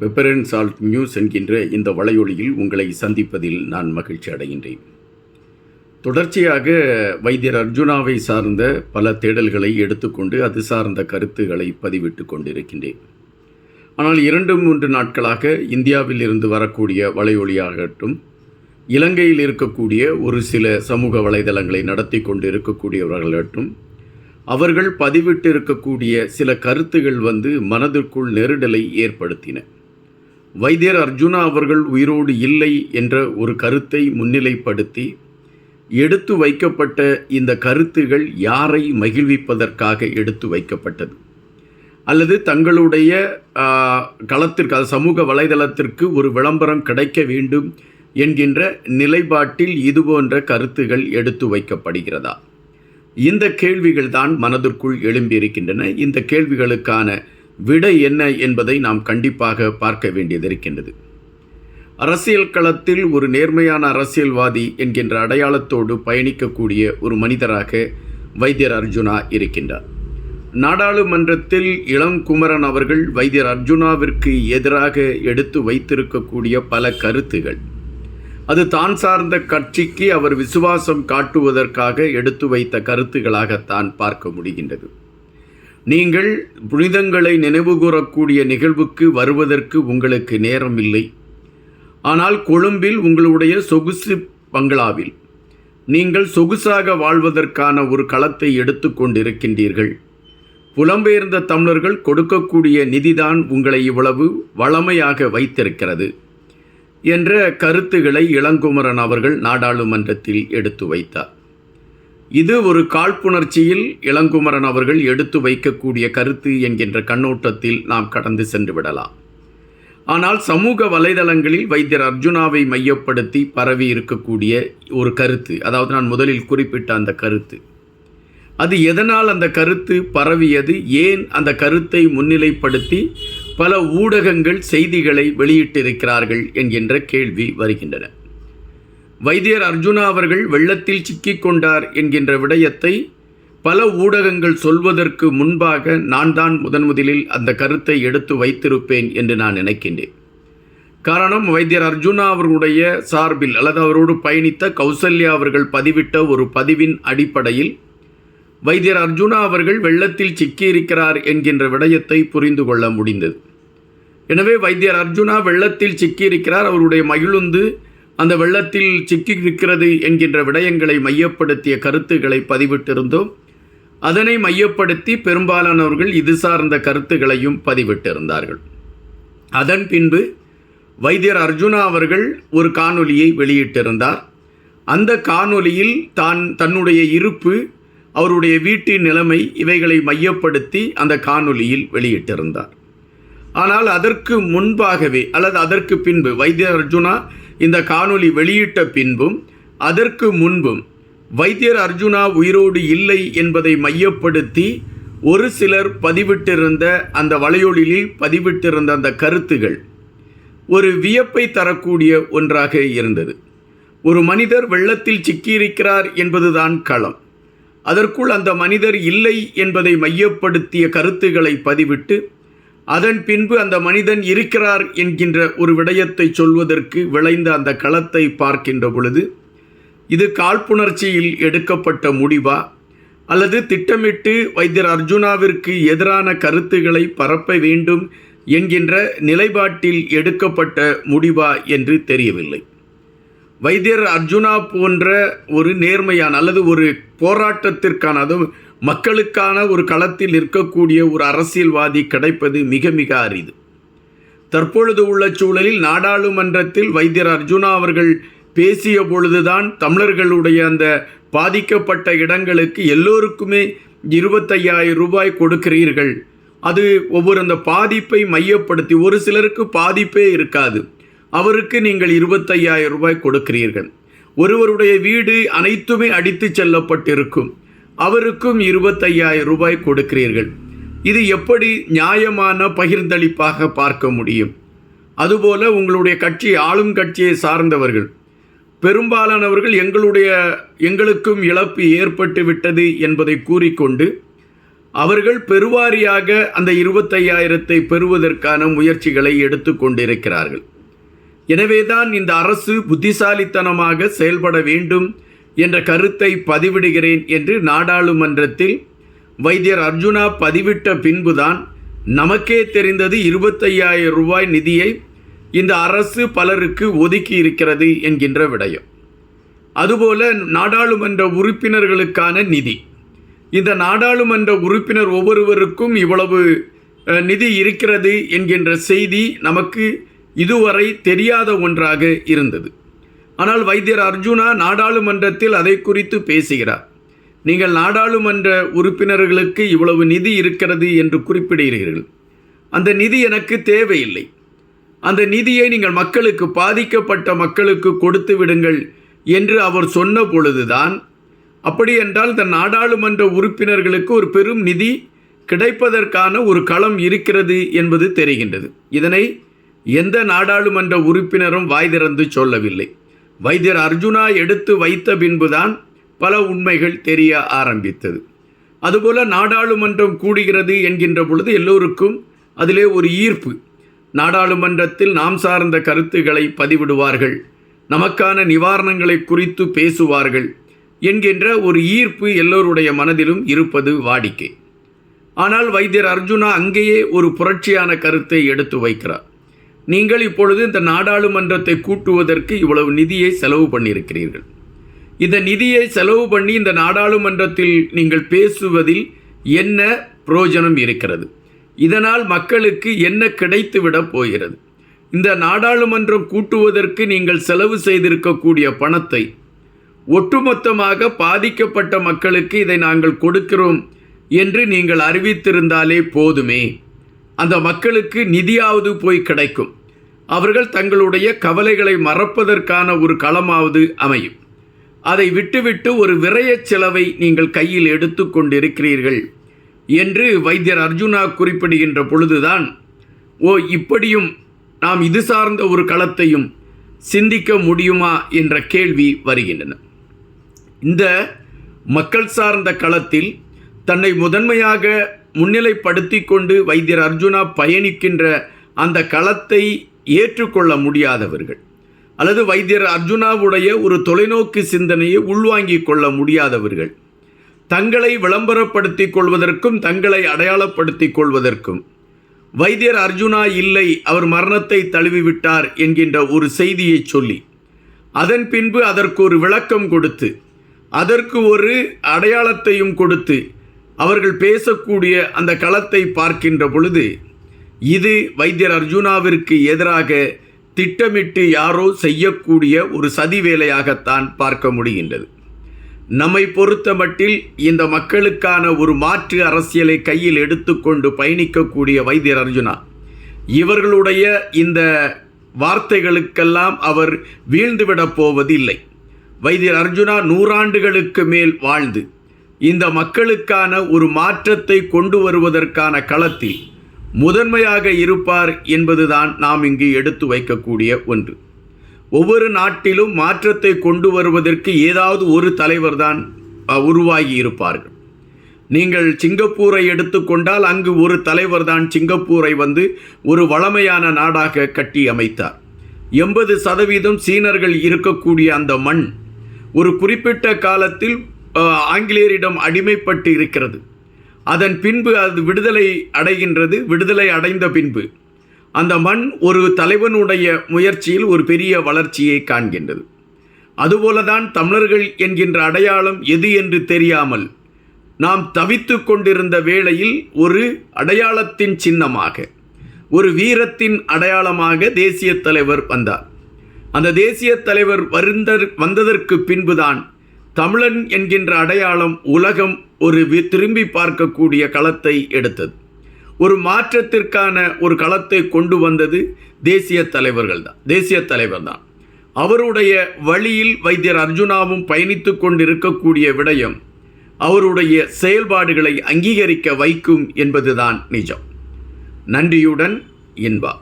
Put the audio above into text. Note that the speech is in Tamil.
பெப்பரன் சால்ட் நியூஸ் என்கின்ற இந்த வலையொலியில் உங்களை சந்திப்பதில் நான் மகிழ்ச்சி அடைகின்றேன். தொடர்ச்சியாக வைத்தியர் அர்ஜுனாவை சார்ந்த பல தேடல்களை எடுத்துக்கொண்டு அது சார்ந்த கருத்துக்களை பதிவிட்டு கொண்டிருக்கின்றேன். ஆனால் இரண்டு மூன்று நாட்களாக இந்தியாவில் இருந்து வரக்கூடிய வலையொலியாகட்டும் இலங்கையில் இருக்கக்கூடிய ஒரு சில சமூக வலைதளங்களை நடத்தி கொண்டு இருக்கக்கூடியவர்களாகட்டும் அவர்கள் பதிவிட்டு இருக்கக்கூடிய சில கருத்துகள் வந்து மனதிற்குள் நெருடலை ஏற்படுத்தின. வைத்தியர் அர்ஜுனா அவர்கள் உயிரோடு இல்லை என்ற ஒரு கருத்தை முன்னிலைப்படுத்தி எடுத்து வைக்கப்பட்ட இந்த கருத்துகள் யாரை மகிழ்விப்பதற்காக எடுத்து வைக்கப்பட்டது? அல்லது தங்களுடைய களத்திற்கு அது சமூக வலைதளத்திற்கு ஒரு விளம்பரம் கிடைக்க வேண்டும் என்கின்ற நிலைப்பாட்டில் இதுபோன்ற கருத்துகள் எடுத்து வைக்கப்படுகிறதா? இந்த கேள்விகள் தான் மனதிற்குள் எழும்பியிருக்கின்றன. இந்த கேள்விகளுக்கான விடை என்ன என்பதை நாம் கண்டிப்பாக பார்க்க வேண்டியது இருக்கின்றது. அரசியல் களத்தில் ஒரு நேர்மையான அரசியல்வாதி என்கின்ற அடையாளத்தோடு பயணிக்கக்கூடிய ஒரு மனிதராக வைத்தியர் அர்ஜுனா இருக்கின்றார். நாடாளுமன்றத்தில் இளங்குமரன் அவர்கள் வைத்தியர் அர்ஜுனாவிற்கு எதிராக எடுத்து வைத்திருக்கக்கூடிய பல கருத்துகள். அது தான் சார்ந்த கட்சிக்கு அவர் விசுவாசம் காட்டுவதற்காக எடுத்து வைத்த கருத்துகளாகத்தான் பார்க்க முடிகின்றது. நீங்கள் புனிதங்களை நினைவுகூரக்கூடிய நிகழ்வுக்கு வருவதற்கு உங்களுக்கு நேரம் இல்லை ஆனால் கொழும்பில் உங்களுடைய சொகுசு பங்களாவில் நீங்கள் சொகுசாக வாழ்வதற்கான ஒரு களத்தை எடுத்துக்கொண்டிருக்கின்றீர்கள் புலம்பெயர்ந்த தமிழர்கள் கொடுக்கக்கூடிய நிதிதான் உங்களை இவ்வளவு வளமையாக வைத்திருக்கிறது என்ற கருத்துக்களை இளங்குமரன் அவர்கள் நாடாளுமன்றத்தில் எடுத்து வைத்தார். இது ஒரு காழ்ப்புணர்ச்சியில் இளங்குமரன் அவர்கள் எடுத்து வைக்கக்கூடிய கருத்து என்கின்ற கண்ணோட்டத்தில் நாம் கடந்து சென்று விடலாம் ஆனால் சமூக வலைதளங்களில் வைத்தியர் அர்ஜுனாவை மையப்படுத்தி பரவி இருக்கக்கூடிய ஒரு கருத்து அதாவது நான் முதலில் குறிப்பிட்ட அந்த கருத்து. அது எதனால் அந்த கருத்து பரவியது ஏன் அந்த கருத்தை முன்னிலைப்படுத்தி பல ஊடகங்கள் செய்திகளை வெளியிட்டிருக்கிறார்கள் என்கின்ற கேள்வி வருகின்றன. வைத்தியர் அர்ஜுனா அவர்கள் வெள்ளத்தில் சிக்கிக் கொண்டார் என்கின்ற விடயத்தை பல ஊடகங்கள் சொல்வதற்கு முன்பாக நான் தான் முதன் முதலில் அந்த கருத்தை எடுத்து வைத்திருப்பேன் என்று நான் நினைக்கின்றேன். காரணம் வைத்தியர் அர்ஜுனா அவர்களுடைய சார்பில் அல்லது அவரோடு பயணித்த கௌசல்யா அவர்கள் பதிவிட்ட ஒரு பதிவின் அடிப்படையில் வைத்தியர் அர்ஜுனா அவர்கள் வெள்ளத்தில் சிக்கியிருக்கிறார் என்கின்ற விடயத்தை புரிந்து கொள்ள முடிந்தது. எனவே வைத்தியர் அர்ஜுனா வெள்ளத்தில் சிக்கியிருக்கிறார் அவருடைய மகிழுந்து அந்த வெள்ளத்தில் சிக்கியிருக்கிறது என்கின்ற விடயங்களை மையப்படுத்திய கருத்துக்களை பதிவிட்டிருந்தோம். அதனை மையப்படுத்தி பெரும்பாலானவர்கள் இது சார்ந்த கருத்துக்களையும் பதிவிட்டிருந்தார்கள். அதன் பின்பு வைத்தியர் அர்ஜுனா அவர்கள் ஒரு காணொலியை வெளியிட்டிருந்தார். அந்த காணொலியில் தான் தன்னுடைய இருப்பு அவருடைய வீட்டின் நிலைமை இவைகளை மையப்படுத்தி அந்த காணொலியில் வெளியிட்டிருந்தார். ஆனால் அதற்கு முன்பாகவே அல்லது அதற்கு பின்பு வைத்தியர் அர்ஜுனா இந்த காணொளி வெளியிட்ட பின்பும் அதற்கு முன்பும் வைத்தியர் அர்ஜுனா உயிரோடு இல்லை என்பதை மையப்படுத்தி ஒரு சிலர் பதிவிட்டிருந்த அந்த வலையொலியில் பதிவிட்டிருந்த அந்த கருத்துகள் ஒரு வியப்பை தரக்கூடிய ஒன்றாக இருந்தது. ஒரு மனிதர் வெள்ளத்தில் சிக்கியிருக்கிறார் என்பதுதான் களம். அதற்குள் அந்த மனிதர் இல்லை என்பதை மையப்படுத்திய கருத்துக்களை பதிவிட்டு அதன் பின்பு அந்த மனிதன் இருக்கிறார் என்கின்ற ஒரு விடயத்தை சொல்வதற்கு விளைந்த அந்த களத்தை பார்க்கின்ற பொழுது இது காழ்ப்புணர்ச்சியில் எடுக்கப்பட்ட முடிவா? அல்லது திட்டமிட்டு வைத்தியர் அர்ஜுனாவிற்கு எதிரான கருத்துக்களை பரப்ப வேண்டும் என்கின்ற நிலைப்பாட்டில் எடுக்கப்பட்ட முடிவா என்று தெரியவில்லை. வைத்தியர் அர்ஜுனா போன்ற ஒரு நேர்மையான அல்லது ஒரு போராட்டத்திற்கான அதுவும் மக்களுக்கான ஒரு களத்தில் இருக்கக்கூடிய ஒரு அரசியல்வாதி கிடைப்பது மிக மிக அரிது. தற்பொழுது உள்ள சூழலில் நாடாளுமன்றத்தில் வைத்தியர் அர்ஜுனா அவர்கள் பேசிய பொழுதுதான் தமிழர்களுடைய அந்த பாதிக்கப்பட்ட இடங்களுக்கு எல்லோருக்குமே இருபத்தையாயிரம் ரூபாய் கொடுக்கிறீர்கள். அது ஒவ்வொரு அந்த பாதிப்பை மையப்படுத்தி ஒரு சிலருக்கு பாதிப்பே இருக்காது. அவருக்கு நீங்கள் இருபத்தையாயிரம் ரூபாய் கொடுக்கிறீர்கள். ஒருவருடைய வீடு அனைத்துமே அடித்து செல்லப்பட்டிருக்கும். அவருக்கும் இருபத்தையாயிரம் ரூபாய் கொடுக்கிறீர்கள். இது எப்படி நியாயமான பகிர்ந்தளிப்பாக பார்க்க முடியும்? அதுபோல உங்களுடைய கட்சி ஆளும் கட்சியை சார்ந்தவர்கள். பெரும்பாலானவர்கள் எங்களுடைய எங்களுக்கும் இழப்பு ஏற்பட்டு விட்டது என்பதை கூறிக்கொண்டு அவர்கள் பெருவாரியாக அந்த இருபத்தையாயிரத்தை பெறுவதற்கான முயற்சிகளை எடுத்துக்கொண்டிருக்கிறார்கள் எனவேதான் இந்த அரசு புத்திசாலித்தனமாக செயல்பட வேண்டும் என்ற கருத்தை பதிவிடுகிறேன் என்று நாடாளுமன்றத்தில் வைத்தியர் அர்ஜுனா பதிவிட்ட பின்புதான் நமக்கே தெரிந்தது இருபத்தையாயிரம் ரூபாய் நிதியை இந்த அரசு பலருக்கு ஒதுக்கி இருக்கிறது என்கின்ற விடயம். அதுபோல நாடாளுமன்ற உறுப்பினர்களுக்கான நிதி. இந்த நாடாளுமன்ற உறுப்பினர் ஒவ்வொருவருக்கும் இவ்வளவு நிதி இருக்கிறது என்கின்ற செய்தி நமக்கு இதுவரை தெரியாத ஒன்றாக இருந்தது. ஆனால் வைத்தியர் அர்ஜுனா நாடாளுமன்றத்தில் அதை குறித்து பேசுகிறார். நீங்கள் நாடாளுமன்ற உறுப்பினர்களுக்கு இவ்வளவு நிதி இருக்கிறது என்று குறிப்பிடுகிறீர்கள். அந்த நிதி எனக்கு தேவையில்லை. அந்த நிதியை நீங்கள் மக்களுக்கு பாதிக்கப்பட்ட மக்களுக்கு கொடுத்து விடுங்கள் என்று அவர் சொன்ன பொழுதுதான் அப்படி என்றால் இந்த நாடாளுமன்ற உறுப்பினர்களுக்கு ஒரு பெரும் நிதி கிடைப்பதற்கான ஒரு களம் இருக்கிறது என்பது தெரிகின்றது. இதனை எந்த நாடாளுமன்ற உறுப்பினரும் வாய் திறந்து சொல்லவில்லை. வைத்தியர் அர்ஜுனா எடுத்து வைத்த பின்புதான் பல உண்மைகள் தெரிய ஆரம்பித்தது. அதுபோல நாடாளுமன்றம் கூடுகிறது என்கின்ற பொழுது எல்லோருக்கும் அதிலே ஒரு ஈர்ப்பு. நாடாளுமன்றத்தில் நாம் சார்ந்த கருத்துக்களை பதிவிடுவார்கள் நமக்கான நிவாரணங்களை குறித்து பேசுவார்கள் என்கின்ற ஒரு ஈர்ப்பு எல்லோருடைய மனதிலும் இருப்பது வாடிக்கை. ஆனால் வைத்தியர் அர்ஜுனா அங்கேயே ஒரு புரட்சியான கருத்தை எடுத்து வைக்கிறார். நீங்கள் இப்பொழுது இந்த நாடாளுமன்றத்தை கூட்டுவதற்கு இவ்வளவு நிதியை செலவு பண்ணியிருக்கிறீர்கள். இந்த நிதியை செலவு பண்ணி இந்த நாடாளுமன்றத்தில் நீங்கள் பேசுவதில் என்ன பிரயோஜனம் இருக்கிறது? இதனால் மக்களுக்கு என்ன கிடைத்துவிடப் போகிறது? இந்த நாடாளுமன்றம் கூட்டுவதற்கு நீங்கள் செலவு செய்திருக்கக்கூடிய பணத்தை ஒட்டுமொத்தமாக பாதிக்கப்பட்ட மக்களுக்கு இதை நாங்கள் கொடுக்கிறோம் என்று நீங்கள் அறிவித்திருந்தாலே போதுமே. அந்த மக்களுக்கு நிதியாவது போய் கிடைக்கும். அவர்கள் தங்களுடைய கவலைகளை மறப்பதற்கான ஒரு களமாவது அமையும். அதை விட்டுவிட்டு ஒரு விரயச் செலவை நீங்கள் கையில் எடுத்துக்கொண்டிருக்கிறீர்கள் என்று வைத்தியர் அர்ஜுனா குறிப்பிடுகின்ற பொழுதுதான் ஓ இப்படியும் நாம் இது சார்ந்த ஒரு களத்தையும் சிந்திக்க முடியுமா? என்ற கேள்வி வருகின்றன. இந்த மக்கள் சார்ந்த களத்தில் தன்னை முதன்மையாக முன்னிலைப்படுத்தி கொண்டு வைத்தியர் அர்ஜுனா பயணிக்கின்ற அந்த களத்தை ஏற்றுக்கொள்ள முடியாதவர்கள். அல்லது வைத்தியர் அர்ஜுனாவுடைய ஒரு தொலைநோக்கு சிந்தனையை உள்வாங்கிக் கொள்ள முடியாதவர்கள். தங்களை விளம்பரப்படுத்திக் கொள்வதற்கும் தங்களை அடையாளப்படுத்திக் கொள்வதற்கும். வைத்தியர் அர்ஜுனா இல்லை அவர் மரணத்தை தழுவிவிட்டார் என்கின்ற ஒரு செய்தியை சொல்லி அதன் பின்பு அதற்கு ஒரு விளக்கம் கொடுத்து அதற்கு ஒரு அடையாளத்தையும் கொடுத்து அவர்கள் பேசக்கூடிய அந்த களத்தை பார்க்கின்ற பொழுது இது வைத்தியர் அர்ஜுனாவிற்கு எதிராக திட்டமிட்டு யாரோ செய்யக்கூடிய ஒரு சதி வேலையாகத்தான் பார்க்க முடிகின்றது. நம்மை பொறுத்த மட்டில் இந்த மக்களுக்கான ஒரு மாற்று அரசியலை கையில் எடுத்துக்கொண்டு பயணிக்கக்கூடிய வைத்தியர் அர்ஜுனா இவர்களுடைய இந்த வார்த்தைகளுக்கெல்லாம் அவர் வீழ்ந்துவிடப் போவதில்லை. வைத்தியர் அர்ஜுனா நூறாண்டுகளுக்கு மேல் வாழ்ந்து இந்த மக்களுக்கான ஒரு மாற்றத்தை கொண்டு வருவதற்கான களத்தில் முதன்மையாக இருப்பார் என்பதுதான் நாம் இங்கு எடுத்து வைக்கக்கூடிய ஒன்று. ஒவ்வொரு நாட்டிலும் மாற்றத்தை கொண்டு வருவதற்கு ஏதாவது ஒரு தலைவர் தான் உருவாகி இருப்பார்கள். நீங்கள் சிங்கப்பூரை எடுத்துக்கொண்டால் அங்கு ஒரு தலைவர் தான் சிங்கப்பூரை வந்து ஒரு வளமையான நாடாக கட்டி அமைத்தார். எண்பது சதவீதம் சீனர்கள் இருக்கக்கூடிய அந்த மண் ஒரு குறிப்பிட்ட காலத்தில் ஆங்கிலேயரிடம் அடிமைப்பட்டு இருக்கிறது அதன் பின்பு அது விடுதலை அடைகின்றது விடுதலை அடைந்த பின்பு. அந்த மண் ஒரு தலைவனுடைய முயற்சியில் ஒரு பெரிய வளர்ச்சியை காண்கின்றது. அதுபோலதான் தமிழர்கள் என்கின்ற அடையாளம் எது என்று தெரியாமல் நாம் தவித்து கொண்டிருந்த வேளையில் ஒரு அடையாளத்தின் சின்னமாக ஒரு வீரத்தின் அடையாளமாக தேசிய தலைவர் வந்தார். அந்த தேசிய தலைவர் வருந்த வந்ததற்கு பின்புதான் தமிழன் என்கின்ற அடையாளம் உலகம் ஒரு வி- திரும்பி பார்க்கக்கூடிய களத்தை எடுத்தது. ஒரு மாற்றத்திற்கான ஒரு களத்தை கொண்டு வந்தது தேசிய தலைவர்கள் தான் தேசிய தலைவர் தான். அவருடைய வழியில் வைத்தியர் அர்ஜுனாவும் பயணித்து கொண்டிருக்கக்கூடிய விடயம் அவருடைய செயல்பாடுகளை அங்கீகரிக்க வைக்கும் என்பதுதான் நிஜம். நன்றியுடன் இன்பா.